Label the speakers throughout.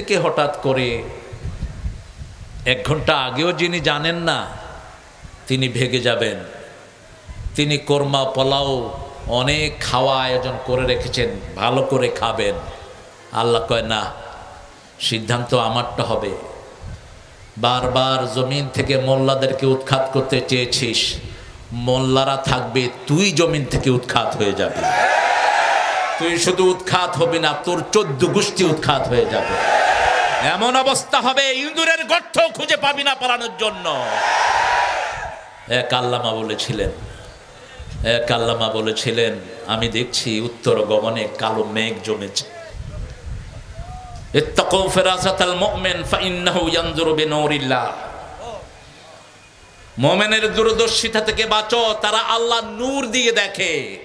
Speaker 1: থেকে হঠাৎ করে এক ঘণ্টা আগেও যিনি জানেন না, তিনি ভেগে যাবেন। তিনি কোরমা পোলাও অনেক খাওয়া আয়োজন করে রেখেছেন, ভালো করে খাবেন। আল্লাহ কয়, না, সিদ্ধান্ত আমারটা হবে। বারবার জমিন থেকে মোল্লাদেরকে উৎখাত করতে চেয়েছিস, মোল্লারা থাকবে, তুই জমিন থেকে উৎখাত হয়ে যাবে। তুই শুধু উৎখাত হবি না, তোর চোদ্দ গোষ্ঠী উৎখাত হয়ে যাবে। এমন অবস্থা হবে, ইঁদুরের গর্ত খুঁজে পাবি না পালানোর জন্য। এক আল্লামা বলেছিলেন, এক আল্লামা বলেছিলেন, আমি দেখছি উত্তর গমনে কালো মেঘ জমেছে। মুমিনের দূরদর্শিতা থেকে বাঁচো, তারা আল্লাহ নূর দিয়ে দেখে।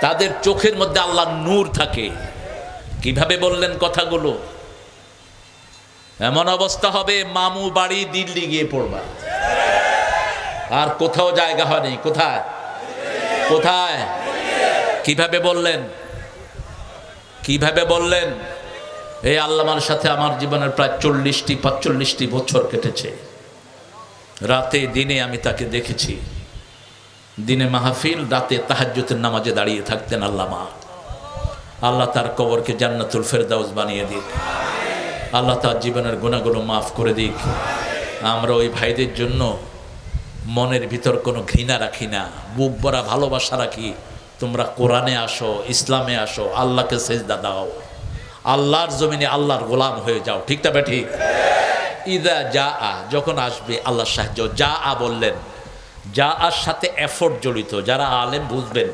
Speaker 1: তাদের চোখের মধ্যে আল্লাহ নূর থাকে। কীভাবে বললেন কথাগুলো? এমন অবস্থা হবে মামু বাড়ি দিল্লি গিয়ে পড়বা। আর কোথাও জায়গা হয়নি। কোথায়? কোথায়? কীভাবে বললেন? কীভাবে বললেন? এই আল্লামার সাথে আমার জীবনের প্রায় চল্লিশটি, পাঁচচল্লিশটি বছর কেটেছে। রাতে, দিনে আমি তাকে দেখেছি। দিনে মাহফিল, রাতে তাহাজ্জুতের নামাজে দাঁড়িয়ে থাকতেন আল্লামা। আল্লাহ তার কবরকে জান্নাতুল ফেরদাউস বানিয়ে দিক আল্লাহ তার জীবনের গুণাগুলো মাফ করে দিক। আমরা ওই ভাইদের জন্য মনের ভিতর কোনো ঘৃণা রাখি না। বুক ভরা ভালোবাসা রাখি। তোমরা কোরআনে আসো, ইসলামে আসো, আল্লাহকে সেজদা দাও। আল্লাহর জমিনে আল্লাহর গোলাম হয়ে যাও। ঠিক তবে ঠিক ইদা যা আ যখন আসবে আল্লাহর সাহায্য। যা আ বললেন যা আর সাথে এফোর্ট জড়িত। যারা আলেম বুঝবেন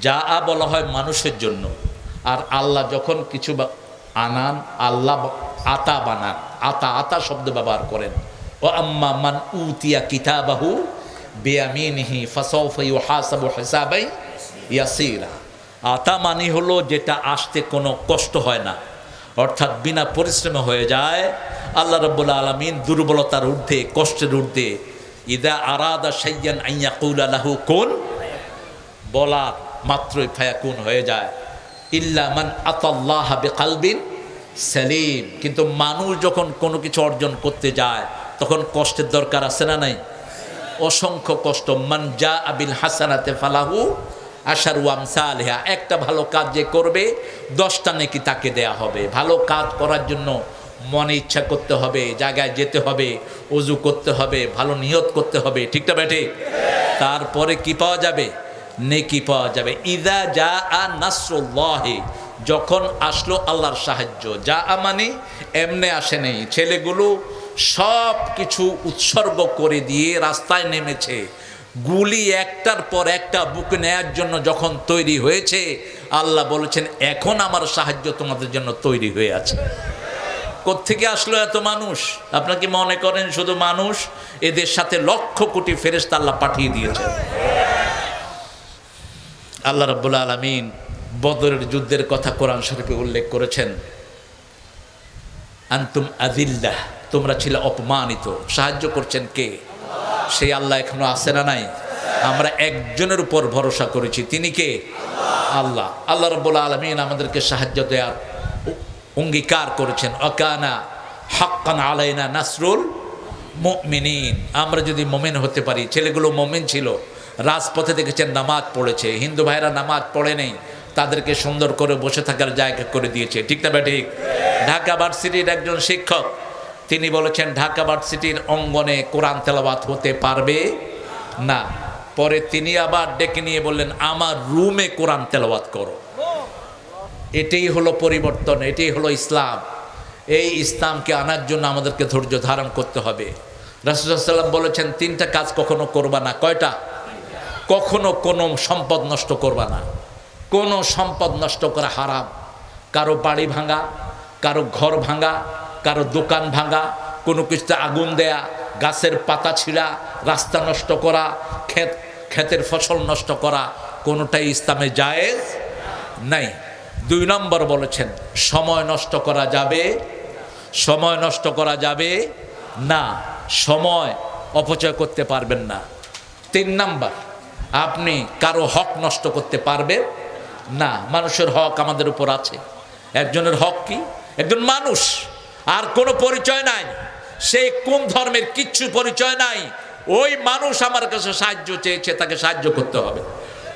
Speaker 1: যা আ বলা হয় মানুষের জন্য। আর আল্লাহ যখন কিছু বা- আনান, আল্লাহ আতা বানান। আতা আতা শব্দ ব্যবহার করেন। ও আম্মা মান উতিয়া কিতাবাহু বেয়ামিনহি ফাসাউফা ইউহাসাবু হিসাবাই ইয়াসিরা। আতা মানে হলো যেটা আসতে কোনো কষ্ট হয় না। অর্থাৎ বিনা পরিশ্রমে হয়ে যায়। আল্লাহ রব্বুল আলমিন দুর্বলতার ঊর্ধ্বে, কষ্টের ঊর্ধ্বে, ইদা আরাদা সাইয়ান আইয়া কৌলা লাহু কোন, বলা মাত্রই ফায়াকুন হয়ে যায়। ইল্লা মান আতাল্লাহ কালবিন সেলিম। কিন্তু মানুষ যখন কোনো কিছু অর্জন করতে যায়, তখন কষ্টের দরকার আছে না নাই? অসংখ্য কষ্ট। মান যা আবিল হাসানাতে ফালাহু আশার ওয়ামসালেহা একটা ভালো কাজ যে করবে, দশটা নাকি তাকে দেয়া হবে। ভালো কাজ করার জন্য মনে ইচ্ছা করতে হবে, জায়গায় যেতে হবে, অজু করতে হবে, ভালো নিয়ত করতে হবে। ঠিকটা বেঠে তারপরে কি পাওয়া যাবে? নেকি পাওয়া যাবে। ইদা যা আ নাসরুল্লাহে, যখন আসলো আল্লাহর সাহায্য। যা মানে এমনে আসে নেই। ছেলেগুলো সব কিছু উৎসর্গ করে দিয়ে রাস্তায় নেমেছে। গুলি একটার পর একটা বুক নেয়ার জন্য যখন তৈরি হয়েছে, আল্লাহ বলেছেন, এখন আমার সাহায্য তোমাদের জন্য তৈরি হয়ে আছে। কোত্থেকে আসলো এত মানুষ? আপনারা কি মনে করেন শুধু মানুষ? এদের সাথে লক্ষ কোটি ফেরেস্তা আল্লাহ পাঠিয়ে দিয়েছেন। আল্লাহ রব্বুল আলমিন বদরের যুদ্ধের কথা কোরআন শরীফে উল্লেখ করেছেন। আন্তুম আদিল্লাহ তোমরা ছিলে অপমানিত। সাহায্য করছেন কে? সেই আল্লাহ এখনও আসে না নাই? আমরা একজনের উপর ভরসা করেছি। তিনি কে? আল্লাহ। আল্লাহ রব্বুল আলমিন আমাদেরকে সাহায্য দেওয়ার অঙ্গীকার করেছেন। অকানা হাক্কান আলাইনা নাসরুল মুমিনিন। আমরা যদি মোমেন হতে পারি, ছেলেগুলো মোমেন ছিল রাজপথে দেখেছেন নামাজ পড়েছে। হিন্দু ভাইরা নামাজ পড়ে নেই। তাদেরকে সুন্দর করে বসে থাকার জায়গা করে দিয়েছে। ঠিক না ঠিক? ঢাকা ভার্সিটির একজন শিক্ষক, তিনি বলেছেন, ঢাকা ভার্সিটির অঙ্গনে কোরআন তেলাবাত হতে পারবে? না। পরে তিনি আবার ডেকে নিয়ে বললেন, আমার রুমে কোরআন তেলাওয়াত করো। এটাই হলো পরিবর্তন, এটাই হলো ইসলাম। এই ইসলামকে আনার জন্য আমাদেরকে ধৈর্য ধারণ করতে হবে। রাসুসাল্লাম বলেছেন, তিনটা কাজ কখনো করবা না। কয়টা? কখনো কোনো সম্পদ নষ্ট করবা না। কোনো সম্পদ নষ্ট করা হারাম। কারও বাড়ি ভাঙা, কারও ঘর ভাঙা, কারও দোকান ভাঙা, কোনো কিছুতে আগুন দেয়া, গাছের পাতা ছিঁড়া, রাস্তা নষ্ট করা, ক্ষেত, ক্ষেতের ফসল নষ্ট করা, কোনোটাই ইসলামে জায়েজ নাই। দুই নম্বর বলেছেন, সময় নষ্ট করা যাবে, সময় নষ্ট করা যাবে না। সময় অপচয় করতে পারবেন না। তিন নাম্বার আপনি কারও হক নষ্ট করতে পারবেন? না, মানুষের হক আমাদের উপর আছে। একজনের হক কি? একজন মানুষ। আর কোনো পরিচয় নাই। সে কোন ধর্মের কিচ্ছু পরিচয় নাই। ওই মানুষ আমার কাছে সাহায্য চেয়েছে, তাকে সাহায্য করতে হবে।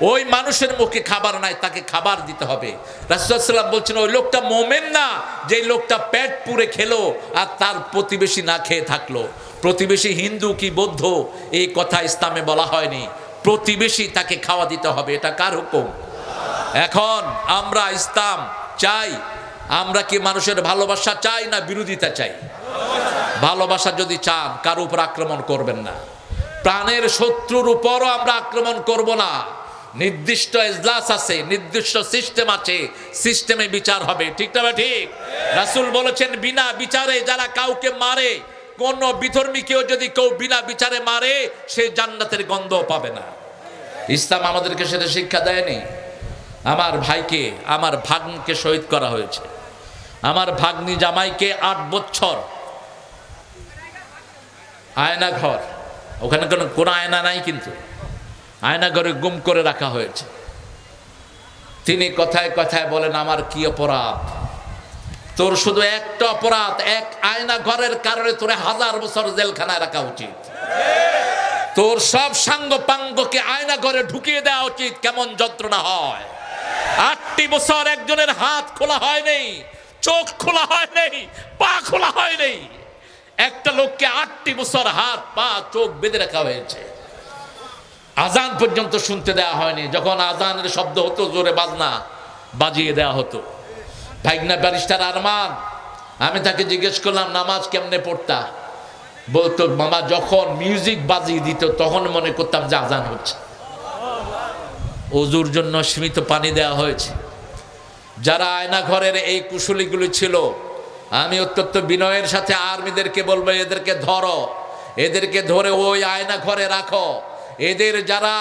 Speaker 1: ওই মানুষের মুখে খাবার নাই, তাকে খাবার দিতে হবে। রাসুলাম বলছেন, ওই লোকটা মোমেন না যে লোকটা পেট পুরে খেলো আর তার প্রতিবেশী না খেয়ে থাকল। প্রতিবেশী হিন্দু কি বৌদ্ধ? এই কথা ইসলামে বলা হয়নি। প্রতিবেশী তাকে খাওয়া দিতে হবে, এটা কার হুকুম? এখন আমরা ইসলাম চাই, আমরা কি মানুষের ভালোবাসা চাই না বিরোধিতা চাই? ভালোবাসা যদি চান, কার উপর আক্রমণ করবেন না। প্রাণের শত্রুর উপরও আমরা আক্রমণ করব না। নির্দিষ্ট এজলাস আছে, নির্দিষ্ট সিস্টেম আছে, সিস্টেমে বিচার হবে, ঠিক না ঠিক? রাসুল বলেছেন, বিনা বিচারে যারা কাউকে মারে কোন বিধর্মীকেও যদি কেউ বিনা বিচারে মারে, সে জান্নাতের গন্ধ পাবে না। ইসলাম আমাদেরকে সেটা শিক্ষা দেয়নি। আমার ভাইকে, আমার ভাগ্নকে শহীদ করা হয়েছে। আমার ভাগ্নি জামাইকে আট বছর আয়না ঘর ওখানে কোনো কোনো আয়না নাই কিন্তু আয়না ঘরে গুম করে রাখা হয়েছে। তিনি কথায় কথায় বলেন, আমার কি অপরাধ? তোর শুধু একটা অপরাধ, এক আয়না ঘরের কারণে তোর হাজার বছর জেলখানায় রাখা উচিত। তোর সব সাঙ্গ পাঙ্গকে আয়না ঘরে ঢুকিয়ে দেওয়া উচিত, কেমন যন্ত্রণা হয়। আটটি বছর একজনের হাত খোলা হয় নেই, চোখ খোলা হয় নেই, পা খোলা হয় নেই। একটা লোককে আটটি বছর হাত, পা, চোখ বেঁধে রাখা হয়েছে। আজান পর্যন্ত শুনতে দেওয়া হয়নি। যখন আজানের শব্দ হতো, জোরে বাজনা বাজিয়ে দেওয়া হতো। ভাইগনা ব্যারিস্টার আরমান, আমি তাকে জিজ্ঞেস করলাম, নামাজ কেমনে পড়তা? বলতো, মামা, যখন মিউজিক বাজিয়ে দিত, তখন মনে করতাম যে আজান হচ্ছে। অজুর জন্য সীমিত পানি দেওয়া হয়েছে। যারা আয়না ঘরের এই কুশলীগুলি ছিল, আমি অত্যন্ত বিনয়ের সাথে আর্মিদেরকে বলব, এদেরকে ধরো, এদেরকে ধরে ওই আয়না ঘরে রাখো। এদের যারা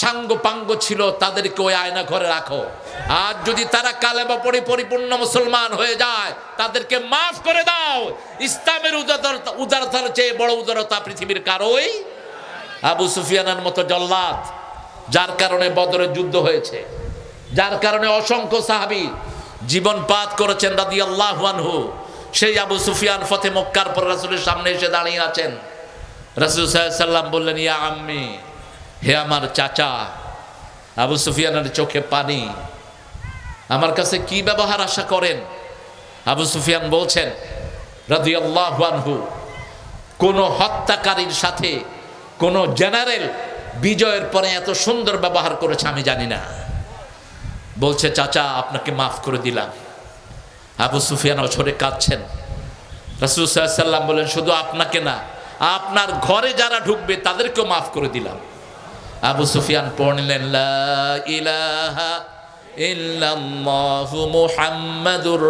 Speaker 1: সাঙ্গ পাঙ্গ ছিল, তাদেরকে ওই আয়না ঘরে রাখো। আর যদি তারা কালেমা পড়ে পরিপূর্ণ মুসলমান হয়ে যায়, তাদেরকে মাফ করে দাও। ইসলামের উদারতা উদারতার চেয়ে বড় উদারতা পৃথিবীর কারোই আবু সুফিয়ানের মতো জল্লাদ, যার কারণে বদরের যুদ্ধ হয়েছে। যার কারণে অসংখ্য সাহাবি জীবন পাত করেছেন রাদি আল্লাহানহু সেই আবু সুফিয়ান ফতে মক্কার পর রাসুলের সামনে এসে দাঁড়িয়ে আছেন। রাসুল সাল্লাম বললেন, ইয়া আম্মি হে আমার চাচা, আবু সুফিয়ানের চোখে পানি। আমার কাছে কি ব্যবহার আশা করেন? আবু সুফিয়ান বলছেন রাদি আল্লাহানহু কোনো হত্যাকারীর সাথে কোনো জেনারেল বিজয়ের পরে এত সুন্দর ব্যবহার করেছে আমি জানি না। বলছে, চাচা, আপনাকে মাফ করে দিলাম। আবু সুফিয়ান অছরে কাঁদছেন। রাসুল সাল্লাম বলেন, শুধু আপনাকে না, আপনার ঘরে যারা ঢুকবে তাদেরকেও মাফ করে দিলাম। আবু সুফিয়ান পড়লেন ইলাহা ইল্লাল্লাহু মুহাম্মাদুর